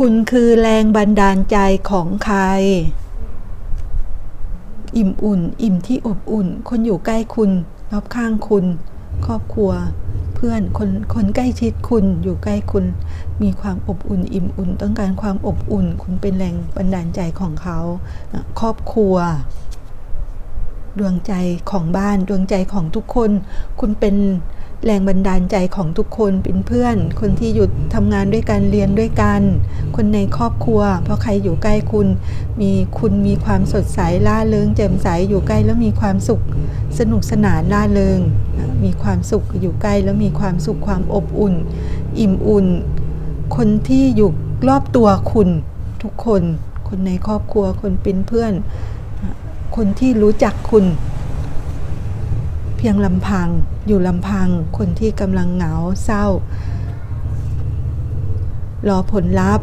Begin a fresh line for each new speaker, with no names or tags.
คุณคือแรงบันดาลใจของใคร อิ่มอุ่น อิ่มที่อบอุ่น คนอยู่ใกล้คุณรอบข้างคุณ ครอบครัว เพื่อนคนคนใกล้ชิดคุณอยู่ใกล้คุณ มีความอบอุ่น อิ่มอุ่น ต้องการความอบอุ่น คุณเป็นแรงบันดาลใจของเขาครอบครัว ดวงใจของบ้านดวงใจของทุกคน คุณเป็น แรงบันดาลใจของทุกคนเป็นเพื่อน คนที่อยู่ทำงานด้วยกันเรียนด้วยกัน คนในครอบครัว เพราะใครอยู่ใกล้คุณ มีคุณมีความสดใสล่าเริงแจ่มใสอยู่ใกล้แล้วมีความสุข สนุกสนานล่าเริง มีความสุขอยู่ใกล้แล้วมีความสุขความอบอุ่น อิ่มอุ่น คนที่อยู่รอบตัวคุณทุกคน คนในครอบครัวคนเป็นเพื่อน คนที่รู้จักคุณ พียงลำพัง อยู่ลำพัง คนที่กำลังเหงาเศร้า รอผลลัพธ์